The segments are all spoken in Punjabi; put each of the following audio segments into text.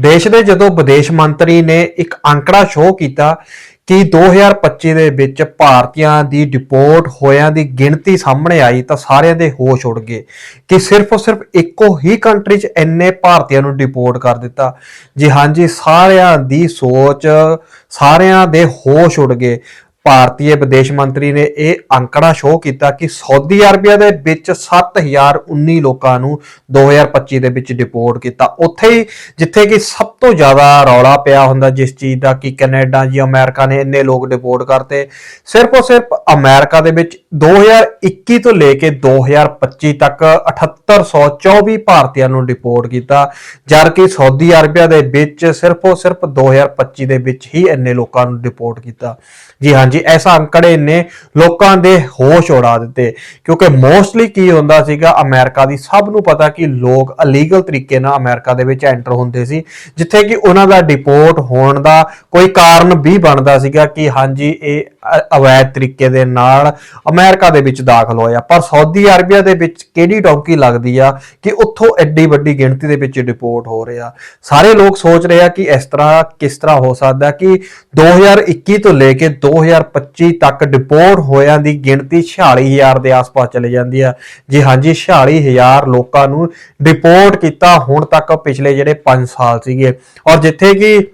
ਦੇਸ਼ ਦੇ ਜਦੋਂ ਵਿਦੇਸ਼ ਮੰਤਰੀ ਨੇ ਇੱਕ ਅੰਕੜਾ ਸ਼ੋਅ ਕੀਤਾ ਕਿ 2025 ਦੇ ਵਿੱਚ ਭਾਰਤੀਆਂ ਦੀ ਡਿਪੋਰਟ ਹੋਇਆਂ ਦੀ ਗਿਣਤੀ ਸਾਹਮਣੇ ਆਈ ਤਾਂ ਸਾਰਿਆਂ ਦੇ ਹੋਸ਼ ਉੱਡ ਗਏ ਕਿ ਸਿਰਫ ਸਿਰਫ ਇੱਕੋ ਹੀ ਕੰਟਰੀ 'ਚ ਇੰਨੇ ਭਾਰਤੀਆਂ ਨੂੰ ਡਿਪੋਰਟ ਕਰ ਦਿੱਤਾ। ਜੀ ਹਾਂਜੀ ਸਾਰਿਆਂ ਦੀ ਸੋਚ, ਸਾਰਿਆਂ ਦੇ ਹੋਸ਼ ਉੱਡ ਗਏ। ਭਾਰਤੀ ਵਿਦੇਸ਼ ਮੰਤਰੀ ਨੇ ਇਹ ਅੰਕੜਾ ਸ਼ੋਅ ਕੀਤਾ ਕਿ ਸਾਊਦੀ ਅਰਬੀਆ ਦੇ ਵਿੱਚ 7019 ਲੋਕਾਂ ਨੂੰ 2025 ਦੇ ਵਿੱਚ ਡਿਪੋਰਟ ਕੀਤਾ। ਉੱਥੇ ਹੀ ਜਿੱਥੇ ਕਿ ਸਭ ਤੋਂ ਜ਼ਿਆਦਾ ਰੌਲਾ ਪਿਆ ਹੁੰਦਾ ਜਿਸ ਚੀਜ਼ ਦਾ ਕਿ ਕੈਨੇਡਾ ਜੀ, ਅਮਰੀਕਾ ਨੇ ਇੰਨੇ ਲੋਕ ਡਿਪੋਰਟ ਕਰਤੇ। ਸਿਰਫ ਔਰ ਸਿਰਫ ਅਮਰੀਕਾ ਦੇ ਵਿੱਚ 2021 ਤੋਂ ਲੈ ਕੇ 2025 ਤੱਕ 7824 ਭਾਰਤੀਆਂ ਨੂੰ ਡਿਪੋਰਟ ਕੀਤਾ। ਜਦਕਿ ਸਾਊਦੀ ਅਰਬੀਆ ਦੇ ਵਿੱਚ ਸਿਰਫ ਔਰ ਸਿਰਫ 2025 ਦੇ ਵਿੱਚ ਹੀ ਇੰਨੇ ਲੋਕਾਂ ਨੂੰ ਡਿਪੋਰਟ ਕੀਤਾ। ਜੀ ਹਾਂਜੀ ਐਸਾ ਅੰਕੜੇ ਨੇ ਲੋਕਾਂ ਦੇ ਹੋਸ਼ ਉਡਾ ਦਿੱਤੇ। ਕਿਉਂਕਿ ਮੋਸਟਲੀ ਕੀ ਹੁੰਦਾ ਸੀਗਾ, ਅਮਰੀਕਾ ਦੀ ਸਭ ਨੂੰ ਪਤਾ ਕਿ ਲੋਕ ਅਲੀਗਲ ਤਰੀਕੇ ਨਾਲ ਅਮਰੀਕਾ ਦੇ ਵਿੱਚ ਐਂਟਰ ਹੁੰਦੇ ਸੀ, ਜਿੱਥੇ ਕਿ ਉਹਨਾਂ ਦਾ ਡਿਪੋਰਟ ਹੋਣ ਦਾ ਕੋਈ ਕਾਰਨ ਵੀ ਬਣਦਾ ਸੀਗਾ ਕਿ ਹਾਂਜੀ, ਇਹ ਅਵੈਧ ਤਰੀਕੇ ਦੇ ਨਾਲ ਅਮਰੀਕਾ ਦੇ ਵਿੱਚ ਦਾਖਲ ਹੋਇਆ। ਪਰ ਸਾਊਦੀ ਅਰਬੀਆ ਦੇ ਵਿੱਚ ਕਿਹੜੀ ਡੌਂਕੀ ਲੱਗਦੀ ਆ ਕਿ ਉੱਥੋਂ ਐਡੀ ਵੱਡੀ ਗਿਣਤੀ ਦੇ ਵਿੱਚ ਡਿਪੋਰਟ ਹੋ ਰਿਹਾ। ਸਾਰੇ ਲੋਕ ਸੋਚ ਰਹੇ ਆ ਕਿ ਇਸ ਤਰ੍ਹਾਂ ਕਿਸ ਤਰ੍ਹਾਂ ਹੋ ਸਕਦਾ ਕਿ 2021 ਤੋਂ ਲੈ ਕੇ 2025 ਤੱਕ ਡਿਪੋਰਟ ਹੋਇਆਂ ਦੀ ਗਿਣਤੀ 46000 ਦੇ ਆਸ-ਪਾਸ ਚਲੇ ਜਾਂਦੀ ਆ। ਜੀ ਹਾਂਜੀ 46000 ਲੋਕਾਂ ਨੂੰ ਡਿਪੋਰਟ ਕੀਤਾ। ਹੁਣ ਤੱਕ ਪਿਛਲੇ ਜਿਹੜੇ 5 ਸਾਲ ਸੀਗੇ। ਔਰ ਜਿੱਥੇ ਕਿ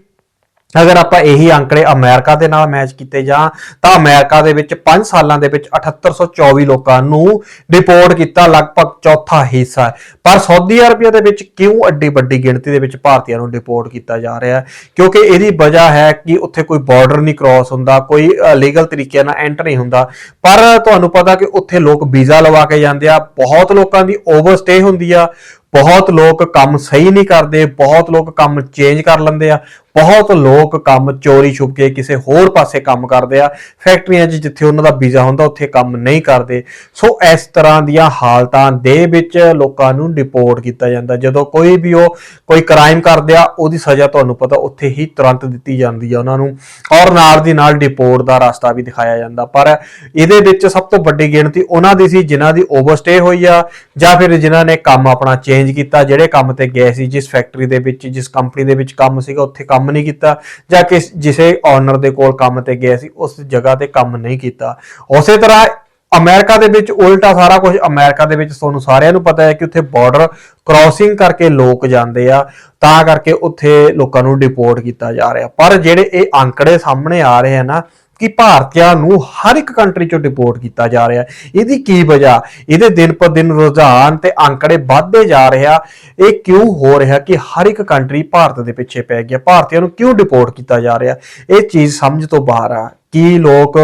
ਅਗਰ ਆਪਾਂ ਇਹੀ ਅੰਕੜੇ ਅਮਰੀਕਾ ਦੇ ਨਾਲ ਮੈਚ ਕੀਤੇ ਜਾਂ ਤਾਂ ਅਮਰੀਕਾ ਦੇ ਵਿੱਚ 5 ਸਾਲਾਂ ਦੇ ਵਿੱਚ 7824 ਲੋਕਾਂ ਨੂੰ ਡਿਪੋਰਟ ਕੀਤਾ, ਲਗਭਗ ਚੌਥਾ ਹਿੱਸਾ ਹੈ। ਪਰ ਸਾਊਦੀ ਅਰਬੀਆ ਦੇ ਵਿੱਚ ਕਿਉਂ ਐਡੀ ਵੱਡੀ ਗਿਣਤੀ ਦੇ ਵਿੱਚ ਭਾਰਤੀਆਂ ਨੂੰ ਡਿਪੋਰਟ ਕੀਤਾ ਜਾ ਰਿਹਾ ਹੈ? ਕਿਉਂਕਿ ਇਹਦੀ ਵਜ੍ਹਾ ਹੈ ਕਿ ਉੱਥੇ ਕੋਈ ਬਾਰਡਰ ਨਹੀਂ ਕ੍ਰਾਸ ਹੁੰਦਾ, ਕੋਈ ਲੀਗਲ ਤਰੀਕੇ ਨਾਲ ਐਂਟਰ ਨਹੀਂ ਹੁੰਦਾ। ਪਰ ਤੁਹਾਨੂੰ ਪਤਾ ਕਿ ਉੱਥੇ ਲੋਕ ਵੀਜ਼ਾ ਲਵਾ ਕੇ ਜਾਂਦੇ ਆ, ਬਹੁਤ ਲੋਕਾਂ ਦੀ ਓਵਰਸਟੇ ਹੁੰਦੀ ਆ, ਬਹੁਤ ਲੋਕ ਕੰਮ ਸਹੀ ਨਹੀਂ ਕਰਦੇ, ਬਹੁਤ ਲੋਕ ਕੰਮ ਚੇਂਜ ਕਰ ਲੈਂਦੇ ਆ। ਬਹੁਤ ਲੋਕ ਕੰਮ ਚੋਰੀ ਛੁਪ ਕੇ ਕਿਸੇ ਹੋਰ ਪਾਸੇ ਕੰਮ ਕਰਦੇ ਆ। ਫੈਕਟਰੀਆਂ 'ਚ ਜਿੱਥੇ ਉਹਨਾਂ ਦਾ ਵੀਜ਼ਾ ਹੁੰਦਾ, ਉੱਥੇ ਕੰਮ ਨਹੀਂ ਕਰਦੇ। ਸੋ ਇਸ ਤਰ੍ਹਾਂ ਦੀਆਂ ਹਾਲਤਾਂ ਦੇ ਵਿੱਚ ਲੋਕਾਂ ਨੂੰ ਡਿਪੋਰਟ ਕੀਤਾ ਜਾਂਦਾ। ਜਦੋਂ ਕੋਈ ਵੀ ਉਹ ਕੋਈ ਕ੍ਰਾਈਮ ਕਰਦੇ ਆ, ਉਹਦੀ ਸਜ਼ਾ ਤੁਹਾਨੂੰ ਪਤਾ ਉੱਥੇ ਹੀ ਤੁਰੰਤ ਦਿੱਤੀ ਜਾਂਦੀ ਆ ਉਹਨਾਂ ਨੂੰ। ਔਰ ਨਾਲ ਦੀ ਨਾਲ ਡਿਪੋਰਟ ਦਾ ਰਸਤਾ ਵੀ ਦਿਖਾਇਆ ਜਾਂਦਾ। ਪਰ ਇਹਦੇ ਵਿੱਚ ਸਭ ਤੋਂ ਵੱਡੀ ਗਿਣਤੀ ਉਹਨਾਂ ਦੀ ਸੀ ਜਿਨ੍ਹਾਂ ਦੀ ਓਵਰਸਟੇ ਹੋਈ ਆ, ਜਾਂ ਫਿਰ ਜਿਨ੍ਹਾਂ ਨੇ ਕੰਮ ਆਪਣਾ ਚੇਂਜ ਕੀਤਾ, ਜਿਹੜੇ ਕੰਮ ਤੇ ਗਏ ਸੀ, ਜਿਸ ਫੈਕਟਰੀ ਦੇ ਵਿੱਚ, ਜਿਸ ਕੰਪਨੀ ਦੇ ਵਿੱਚ ਕੰਮ ਸੀਗਾ, ਉੱਥੇ ਕੰਮ ਨਹੀਂ ਕੀਤਾ ਜਾਂ ਕਿਸ ਜਿਸੇ ਓਨਰ ਦੇ ਕੋਲ ਕੰਮ ਤੇ ਗਏ ਸੀ, ਉਸ ਜਗ੍ਹਾ ਤੇ ਕੰਮ ਨਹੀਂ ਕੀਤਾ। ਉਸੇ ਤਰ੍ਹਾਂ ਅਮਰੀਕਾ ਦੇ ਵਿੱਚ ਉਲਟਾ ਸਾਰਾ ਕੁਝ ਅਮਰੀਕਾ ਦੇ ਵਿੱਚ, ਤੁਹਾਨੂੰ ਸਾਰਿਆਂ ਨੂੰ ਪਤਾ ਹੈ ਕਿ ਉੱਥੇ ਬਾਰਡਰ ਕ੍ਰਾਸਿੰਗ ਕਰਕੇ ਲੋਕ ਜਾਂਦੇ ਆ, ਤਾਂ ਕਰਕੇ ਉੱਥੇ ਲੋਕਾਂ ਨੂੰ ਡਿਪੋਰਟ ਕੀਤਾ ਜਾ ਰਿਹਾ। ਪਰ ਜਿਹੜੇ ਇਹ ਅੰਕੜੇ ਸਾਹਮਣੇ ਆ ਰਹੇ ਆ ਨਾ ਕਿ ਭਾਰਤੀਆਂ ਨੂੰ ਹਰ ਇੱਕ ਕੰਟਰੀ ਚੋਂ ਡਿਪੋਰਟ ਕੀਤਾ ਜਾ ਰਿਹਾ ਇਹਦੀ ਕੀ ਵਜ੍ਹਾ? ਇਹਦੇ ਦਿਨ ਪਰ ਦਿਨ ਰੁਝਾਨ ਤੇ ਅੰਕੜੇ ਵੱਧਦੇ ਜਾ ਰਿਹਾ ਇਹ ਕਿਉਂ ਹੋ ਰਿਹਾ ਕਿ ਹਰ ਇੱਕ ਕੰਟਰੀ ਭਾਰਤ ਦੇ ਪਿੱਛੇ ਪੈ ਗਿਆ? ਭਾਰਤੀਆਂ ਨੂੰ ਕਿਉਂ ਡਿਪੋਰਟ ਕੀਤਾ ਜਾ ਰਿਹਾ? ਇਹ ਚੀਜ਼ ਸਮਝ ਤੋਂ ਬਾਹਰ ਆ। ਕੀ ਲੋਕ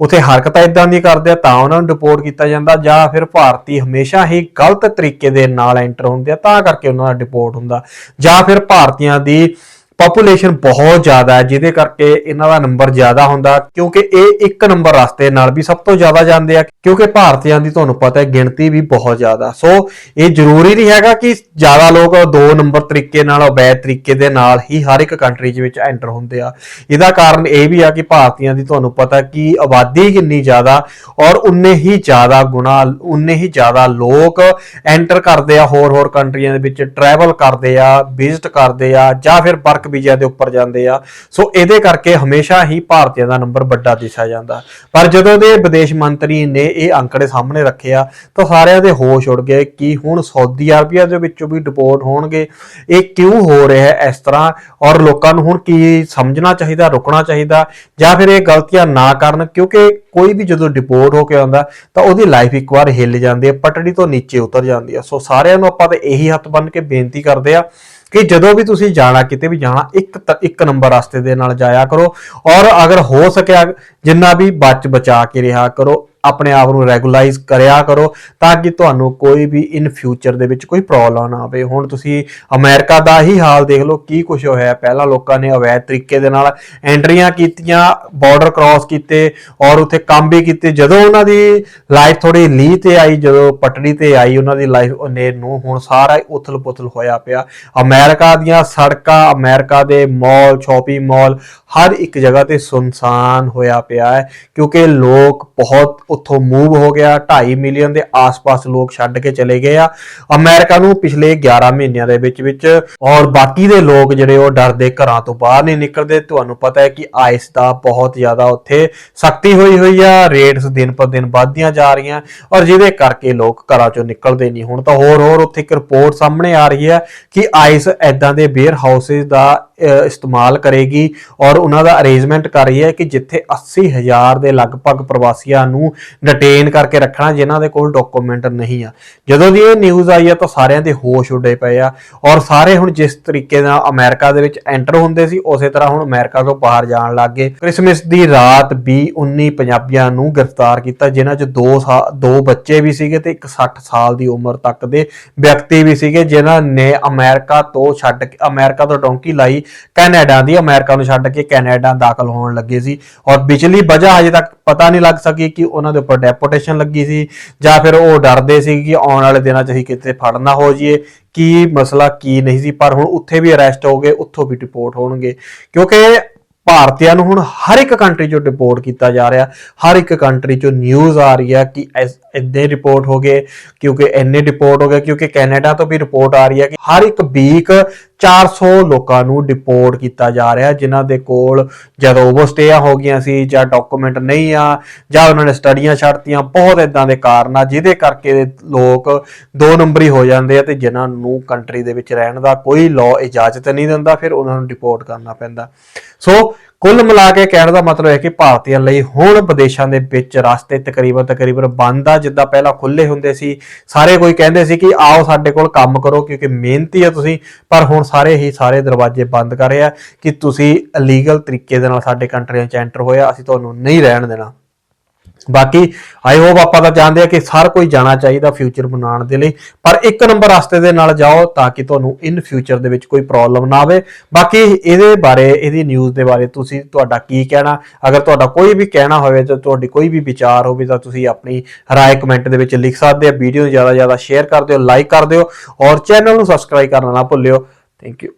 ਉਥੇ ਹਰਕਤਾਂ ਇਦਾਂ ਦੀ ਕਰਦੇ ਆ ਤਾਂ ਉਹਨਾਂ ਨੂੰ ਡਿਪੋਰਟ ਕੀਤਾ ਜਾਂਦਾ ਜਾਂ ਫਿਰ ਭਾਰਤੀ ਹਮੇਸ਼ਾ ਹੀ ਗਲਤ ਤਰੀਕੇ ਦੇ ਨਾਲ ਐਂਟਰ ਹੁੰਦੇ ਆ ਤਾਂ ਕਰਕੇ ਉਹਨਾਂ ਦਾ ਡਿਪੋਰਟ ਹੁੰਦਾ। ਜਾਂ ਫਿਰ ਭਾਰਤੀਆਂ ਦੀ ਪੋਪੂਲੇਸ਼ਨ ਬਹੁਤ ਜ਼ਿਆਦਾ ਹੈ, ਜਿਹਦੇ ਕਰਕੇ ਇਹਨਾਂ ਦਾ ਨੰਬਰ ਜ਼ਿਆਦਾ ਹੁੰਦਾ, ਕਿਉਂਕਿ ਇਹ ਇੱਕ ਨੰਬਰ ਰਸਤੇ ਨਾਲ ਵੀ ਸਭ ਤੋਂ ਜ਼ਿਆਦਾ ਜਾਂਦੇ ਆ, ਕਿਉਂਕਿ ਭਾਰਤੀਆਂ ਦੀ ਤੁਹਾਨੂੰ ਪਤਾ ਹੈ, ਗਿਣਤੀ ਵੀ ਬਹੁਤ ਜ਼ਿਆਦਾ। ਸੋ ਇਹ ਜ਼ਰੂਰੀ ਨਹੀਂ ਹੈਗਾ ਕਿ ਜ਼ਿਆਦਾ ਲੋਕ ਦੋ ਨੰਬਰ ਤਰੀਕੇ ਨਾਲ ਅਵੈਧ ਤਰੀਕੇ ਦੇ ਨਾਲ ਹੀ ਹਰ ਇੱਕ ਕੰਟਰੀ ਦੇ ਵਿੱਚ ਐਂਟਰ ਹੁੰਦੇ ਆ। ਇਹਦਾ ਕਾਰਨ ਇਹ ਵੀ ਆ ਕਿ ਭਾਰਤੀਆਂ ਦੀ ਤੁਹਾਨੂੰ ਪਤਾ ਕਿ ਆਬਾਦੀ ਕਿੰਨੀ ਜ਼ਿਆਦਾ, ਔਰ ਉਨੇ ਹੀ ਜ਼ਿਆਦਾ ਗੁਣਾ, ਉਨੇ ਹੀ ਜ਼ਿਆਦਾ ਲੋਕ ਐਂਟਰ ਕਰਦੇ ਆ ਹੋਰ ਹੋਰ ਕੰਟਰੀਆਂ ਦੇ ਵਿੱਚ ਟਰੈਵਲ ਕਰਦੇ ਆ ਵਿਜ਼ਿਟ ਕਰਦੇ ਆ, ਜਾਂ ਫਿਰ ਵਰਕ ਵੀਜ਼ਾ ਦੇ ਉੱਪਰ ਜਾਂਦੇ ਆ। ਸੋ ਇਹਦੇ ਕਰਕੇ ਹਮੇਸ਼ਾ ਹੀ ਭਾਰਤੀਆਂ ਦਾ ਨੰਬਰ ਵੱਡਾ ਦਿਸਿਆ ਜਾਂਦਾ। ਪਰ ਜਦੋਂ ਦੇ ਵਿਦੇਸ਼ ਮੰਤਰੀ ਨੇ ਇਹ ਅੰਕੜੇ ਸਾਹਮਣੇ ਰੱਖੇ ਆ, ਤਾਂ ਸਾਰਿਆਂ ਦੇ ਹੋਸ਼ ਉੱਡ ਗਏ ਕਿ ਹੁਣ ਸਾਊਦੀ ਅਰਬੀਆ ਦੇ ਵਿੱਚੋਂ ਵੀ ਡਿਪੋਰਟ ਹੋਣਗੇ। ਇਹ ਕਿਉਂ ਹੋ ਰਿਹਾ ਹੈ ਇਸ ਤਰ੍ਹਾਂ? ਔਰ ਲੋਕਾਂ ਨੂੰ ਹੁਣ ਕੀ ਸਮਝਣਾ ਚਾਹੀਦਾ, ਰੁਕਣਾ ਚਾਹੀਦਾ? ਜਾਂ ਫਿਰ ਇਹ ਗਲਤੀਆਂ ਨਾ ਕਰਨ? ਕਿਉਂਕਿ ਕੋਈ ਵੀ ਜਦੋਂ ਡਿਪੋਰਟ ਹੋ ਕੇ ਆਉਂਦਾ, ਤਾਂ ਉਹਦੀ ਲਾਈਫ ਇੱਕ ਵਾਰ ਹਿੱਲ ਜਾਂਦੀ ਹੈ, ਪਟੜੀ ਤੋਂ ਨੀਚੇ ਉਤਰ ਜਾਂਦੀ ਹੈ। ਸੋ ਸਾਰਿਆਂ ਨੂੰ ਆਪਾਂ ਤਾਂ ਇਹੀ ਹੱਥ ਬੰਨ ਕੇ ਬੇਨਤੀ ਕਰਦੇ ਆ ਕਿ ਜਦੋਂ ਵੀ ਤੁਸੀਂ ਜਾਣਾ, ਕਿਤੇ ਵੀ ਜਾਣਾ, ਇੱਕ ਇੱਕ ਨੰਬਰ ਰਸਤੇ ਦੇ ਨਾਲ ਜਾਇਆ ਕਰੋ। ਔਰ ਅਗਰ ਹੋ ਸਕਿਆ ਜਿੰਨਾ ਵੀ ਬਚ ਬਚਾ ਕੇ ਰਿਹਾ ਕਰੋ, ਆਪਣੇ ਆਪ ਨੂੰ ਰੈਗੂਲਾਈਜ਼ ਕਰਿਆ ਕਰੋ ਤਾਂ ਕਿ ਤੁਹਾਨੂੰ ਕੋਈ ਵੀ ਇਨ ਫਿਊਚਰ ਦੇ ਵਿੱਚ ਕੋਈ ਪ੍ਰੋਬਲਮ ਨਾ ਆਵੇ। ਹੁਣ ਤੁਸੀਂ ਅਮਰੀਕਾ ਦਾ ਹੀ ਹਾਲ ਦੇਖ ਲਓ, ਕੀ ਕੁਝ ਹੋਇਆ। ਪਹਿਲਾਂ ਲੋਕਾਂ ਨੇ ਅਵੈਧ ਤਰੀਕੇ ਦੇ ਨਾਲ ਐਂਟਰੀਆਂ ਕੀਤੀਆਂ ਬਾਰਡਰ ਕ੍ਰਾਸ ਕੀਤੇ ਔਰ ਉੱਥੇ ਕੰਮ ਵੀ ਕੀਤੇ। ਜਦੋਂ ਉਹਨਾਂ ਦੀ ਲਾਈਫ ਥੋੜੀ ਲੀ ਤੇ ਆਈ, ਜਦੋਂ ਪਟੜੀ ਤੇ ਆਈ, ਉਹਨਾਂ ਦੀ ਲਾਈਫ ਉਹਨੇ ਨੂੰ ਹੁਣ ਸਾਰਾ ਉਥਲ-ਪੁਥਲ ਹੋਇਆ ਪਿਆ। ਅਮਰੀਕਾ ਦੀਆਂ ਸੜਕਾਂ, ਅਮਰੀਕਾ ਦੇ ਮਾਲ ਸ਼ਾਪਿੰਗ ਮਾਲ ਹਰ ਇੱਕ ਜਗ੍ਹਾ ਤੇ ਸੁਨਸਾਨ ਹੋਇਆ ਪਿਆ ਹੈ, ਕਿਉਂਕਿ ਲੋਕ ਬਹੁਤ ਉੱਥੋਂ ਮੂਵ ਹੋ ਗਿਆ 2.5 ਮਿਲੀਅਨ ਦੇ ਆਸ-ਪਾਸ ਲੋਕ ਛੱਡ ਕੇ ਚਲੇ ਗਏ ਆ। ਅਮਰੀਕਾ ਨੂੰ ਪਿਛਲੇ 11 ਮਹੀਨਿਆਂ ਦੇ ਵਿੱਚ ਵਿੱਚ ਔਰ ਬਾਕੀ ਦੇ ਲੋਕ ਜਿਹੜੇ ਉਹ ਡਰਦੇ ਘਰਾਂ ਤੋਂ ਬਾਹਰ ਨਹੀਂ ਨਿਕਲਦੇ। ਤੁਹਾਨੂੰ ਪਤਾ ਹੈ ਕਿ ਆਈਸ ਦਾ ਬਹੁਤ ਜ਼ਿਆਦਾ ਉੱਥੇ ਸਖਤੀ ਹੋਈ ਹੋਈ ਆ ਰੇਟਸ ਦਿਨ ਪਰ ਦਿਨ ਵੱਧਦੀਆਂ ਜਾ ਰਹੀਆਂ ਔਰ ਜਿਹਦੇ ਕਰਕੇ ਲੋਕ ਘਰਾਂ ਚੋਂ ਨਿਕਲਦੇ ਨਹੀਂ। ਹੁਣ ਤਾਂ ਹੋਰ ਹੋਰ ਉੱਥੇ ਇੱਕ ਰਿਪੋਰਟ ਸਾਹਮਣੇ ਆ ਰਹੀ ਹੈ ਕਿ ਆਈਸ ਐਦਾਂ ਦੇ ਵੇਅਰ ਹਾਊਸਸ ਦਾ ਇਸਤੇਮਾਲ ਕਰੇਗੀ ਔਰ ਉਹਨਾਂ ਦਾ ਅਰੇਂਜਮੈਂਟ ਕਰ ਰਹੀ ਹੈ ਕਿ ਜਿੱਥੇ 80000 ਦੇ ਲਗਭਗ ਪ੍ਰਵਾਸੀਆਂ ਨੂੰ ਡਿਟੇਨ ਕਰਕੇ ਰੱਖਣਾ ਜਿਨ੍ਹਾਂ ਦੇ ਕੋਲ ਡਾਕੂਮੈਂਟ ਨਹੀਂ ਆ। ਜਦੋਂ ਦੀ ਇਹ ਨਿਊਜ਼ ਆਈ ਆ ਤਾਂ ਸਾਰਿਆਂ ਦੇ ਹੋਸ਼ ਉੱਡੇ ਪਏ ਆ ਔਰ ਸਾਰੇ ਹੁਣ ਜਿਸ ਤਰੀਕੇ ਨਾਲ ਅਮਰੀਕਾ ਦੇ ਵਿੱਚ ਐਂਟਰ ਹੁੰਦੇ ਸੀ, ਉਸੇ ਤਰ੍ਹਾਂ ਹੁਣ ਅਮਰੀਕਾ ਤੋਂ ਬਾਹਰ ਜਾਣ ਲੱਗ ਗਏ। ਕ੍ਰਿਸਮਸ ਦੀ ਰਾਤ ਵੀ 19 ਪੰਜਾਬੀਆਂ ਨੂੰ ਗ੍ਰਿਫਤਾਰ ਕੀਤਾ, ਜਿਨ੍ਹਾਂ 'ਚ ਦੋ ਸਾ- ਦੋ ਬੱਚੇ ਵੀ ਸੀਗੇ ਤੇ ਇੱਕ 60 ਸਾਲ ਦੀ ਉਮਰ ਤੱਕ ਦੇ ਵਿਅਕਤੀ ਵੀ ਸੀਗੇ, ਜਿਨ੍ਹਾਂ ਨੇ ਅਮਰੀਕਾ ਤੋਂ ਛੱਡ ਕੇ, ਅਮਰੀਕਾ ਤੋਂ ਡੋਂਕੀ ਲਾਈ ਕੈਨੇਡਾ ਦੀ, ਅਮਰੀਕਾ ਨੂੰ ਛੱਡ ਕੇ ਕੈਨੇਡਾ ਦਾਖਲ ਹੋਣ ਲੱਗੇ ਸੀ। ਔਰ ਪਿਛਲੀ ਵਜ੍ਹਾ ਹਜੇ ਤੱਕ ਪਤਾ ਨਹੀਂ ਲੱਗ ਸਕੀ ਕਿ ਉਹਨਾਂ ਦੇ ਉੱਪਰ ਡੈਪੋਟੇਸ਼ਨ ਲੱਗੀ ਸੀ, ਜਾਂ ਫਿਰ ਉਹ ਡਰਦੇ ਸੀ ਕਿ ਆਉਣ ਵਾਲੇ ਦਿਨਾਂ 'ਚ ਅਸੀਂ ਕਿਤੇ ਫੜ ਨਾ ਹੋ ਜਾਈਏ। ਕੀ ਮਸਲਾ, ਕੀ ਨਹੀਂ ਸੀ, ਪਰ ਹੁਣ ਉੱਥੇ ਵੀ ਅਰੈਸਟ ਹੋ ਗਏ, ਉੱਥੋਂ ਵੀ ਡਿਪੋਰਟ ਹੋਣਗੇ। ਕਿਉਂਕਿ ਭਾਰਤੀਆਂ ਨੂੰ ਹੁਣ ਹਰ ਇੱਕ ਕੰਟਰੀ ਚੋਂ ਡਿਪੋਰਟ ਕੀਤਾ ਜਾ ਰਿਹਾ। ਹਰ ਇੱਕ ਕੰਟਰੀ ਚੋਂ ਨਿਊਜ਼ ਆ ਰਹੀ ਹੈ ਕਿ ਇੰਨੇ ਰਿਪੋਰਟ ਹੋ ਗਏ, ਕਿਉਂਕਿ ਇੰਨੇ ਰਿਪੋਰਟ ਹੋ ਗਏ, ਕਿਉਂਕਿ ਕੈਨੇਡਾ ਤੋਂ ਵੀ ਰਿਪੋਰਟ ਆ ਰਹੀ ਹੈ ਕਿ ਹਰ ਇੱਕ ਵੀਕ 400 ਲੋਕਾਂ ਨੂੰ ਡਿਪੋਰਟ ਕੀਤਾ ਜਾ ਰਿਹਾ, ਜਿਨ੍ਹਾਂ ਦੇ ਕੋਲ ਜਦੋਂ ਓਵਰਸਟੇਆਂ ਹੋ ਗਈਆਂ ਸੀ ਜਾਂ ਡਾਕੂਮੈਂਟ ਨਹੀਂ ਆ, ਜਾਂ ਉਹਨਾਂ ਨੇ ਸਟੱਡੀਆਂ ਛੱਡਤੀਆਂ, ਬਹੁਤ ਇਦਾਂ ਦੇ ਕਾਰਨ ਆ, ਜਿਹਦੇ ਕਰਕੇ ਲੋਕ ਦੋ ਨੰਬਰੀ ਹੋ ਜਾਂਦੇ ਆ ਤੇ ਜਿਨ੍ਹਾਂ ਨੂੰ ਕੰਟਰੀ ਦੇ ਵਿੱਚ ਰਹਿਣ ਦਾ ਕੋਈ ਲਾਅ ਇਜਾਜ਼ਤ ਨਹੀਂ ਦਿੰਦਾ, ਫਿਰ ਉਹਨਾਂ ਨੂੰ ਡਿਪੋਰਟ ਕਰਨਾ ਪੈਂਦਾ। ਸੋ ਕੁੱਲ ਮਿਲਾ ਕੇ ਕਹਿਣ ਦਾ ਮਤਲਬ ਹੈ ਕਿ ਭਾਰਤੀਆਂ ਲਈ ਹੁਣ ਵਿਦੇਸ਼ਾਂ ਦੇ ਵਿੱਚ ਰਸਤੇ ਤਕਰੀਬਨ ਤਕਰੀਬਨ ਬੰਦ ਆ, ਜਿੱਦਾਂ ਪਹਿਲਾਂ ਖੁੱਲੇ ਹੁੰਦੇ ਸੀ। ਸਾਰੇ ਕੋਈ ਕਹਿੰਦੇ ਸੀ ਕਿ ਆਓ ਸਾਡੇ ਕੋਲ ਕੰਮ ਕਰੋ, ਕਿਉਂਕਿ ਮਿਹਨਤੀ ਆ ਤੁਸੀਂ, ਪਰ ਹੁਣ ਸਾਰੇ ਹੀ ਸਾਰੇ ਦਰਵਾਜ਼ੇ ਬੰਦ ਕਰ ਰਹੇ ਆ ਕਿ ਤੁਸੀਂ ਇਲੀਗਲ ਤਰੀਕੇ ਦੇ ਨਾਲ ਸਾਡੇ ਕੰਟਰੀਆਂ 'ਚ ਐਂਟਰ ਹੋਇਆ, ਅਸੀਂ ਤੁਹਾਨੂੰ ਨਹੀਂ ਰਹਿਣ ਦੇਣਾ। ਬਾਕੀ ਆਈ ਹੋਪ ਆਪਾਂ ਤਾਂ ਜਾਣਦੇ ਆ ਕਿ ਹਰ ਕੋਈ ਜਾਣਾ ਚਾਹੀਦਾ ਫਿਊਚਰ ਬਣਾਉਣ ਦੇ ਲਈ, ਪਰ ਇੱਕ ਨੰਬਰ ਰਸਤੇ ਦੇ ਨਾਲ ਜਾਓ ਤਾਂ ਕਿ ਤੁਹਾਨੂੰ ਇਨ ਫਿਊਚਰ ਦੇ ਵਿੱਚ ਕੋਈ ਪ੍ਰੋਬਲਮ ਨਾ ਆਵੇ। ਬਾਕੀ ਇਹਦੇ ਬਾਰੇ, ਇਹਦੀ ਨਿਊਜ਼ ਦੇ ਬਾਰੇ ਤੁਸੀਂ ਤੁਹਾਡਾ ਕੀ ਕਹਿਣਾ? ਅਗਰ ਤੁਹਾਡਾ ਕੋਈ ਵੀ ਕਹਿਣਾ ਹੋਵੇ ਤਾਂ ਤੁਹਾਡੀ ਕੋਈ ਵੀ ਵਿਚਾਰ ਹੋਵੇ ਤਾਂ ਤੁਸੀਂ ਆਪਣੀ ਰਾਏ ਕਮੈਂਟ ਦੇ ਵਿੱਚ ਲਿਖ ਸਕਦੇ ਆ। ਵੀਡੀਓ ਨੂੰ ਜ਼ਿਆਦਾ ਜ਼ਿਆਦਾ ਸ਼ੇਅਰ ਕਰ ਦਿਓ ਲਾਈਕ ਕਰ ਦਿਓ ਔਰ ਚੈਨਲ ਨੂੰ ਸਬਸਕ੍ਰਾਈਬ ਕਰਨਾ ਨਾ ਭੁੱਲਿਓ। Thank you